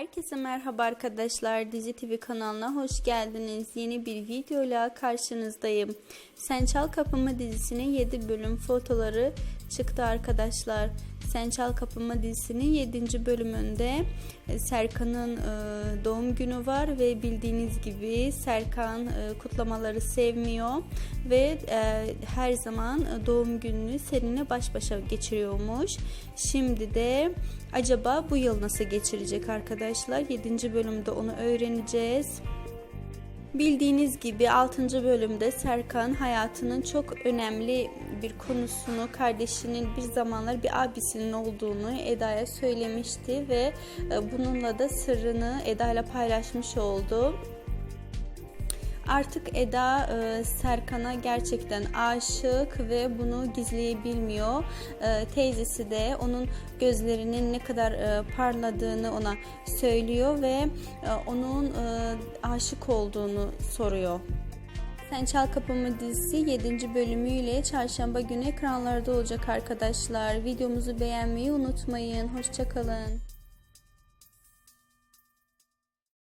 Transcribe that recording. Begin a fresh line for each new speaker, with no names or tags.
Herkese merhaba arkadaşlar. Dizi TV kanalına hoş geldiniz. Yeni bir videoyla karşınızdayım. Sen Çal Kapımı dizisinin 7 bölüm fotoları çıktı arkadaşlar. Sen Çal Kapımı dizisinin 7. bölümünde e, Serkan'ın e, doğum günü var ve bildiğiniz gibi Serkan e, kutlamaları sevmiyor ve her zaman doğum gününü seninle baş başa geçiriyormuş. Şimdi de acaba bu yıl nasıl geçirecek arkadaşlar? 7. bölümde onu öğreneceğiz. Bildiğiniz gibi 6. bölümde Serkan hayatının çok önemli bir konusunu kardeşinin bir zamanlar bir abisinin olduğunu Eda'ya söylemişti ve e, bununla da sırrını Eda ile paylaşmış oldu. Artık Eda e, Serkan'a gerçekten aşık ve bunu gizleyebilmiyor. E, teyzesi de onun gözlerinin ne kadar e, parladığını ona söylüyor ve onun aşık olduğunu soruyor. Sen Çal Kapımı dizisi 7. bölümüyle çarşamba günü ekranlarda olacak arkadaşlar. Videomuzu beğenmeyi unutmayın. Hoşçakalın.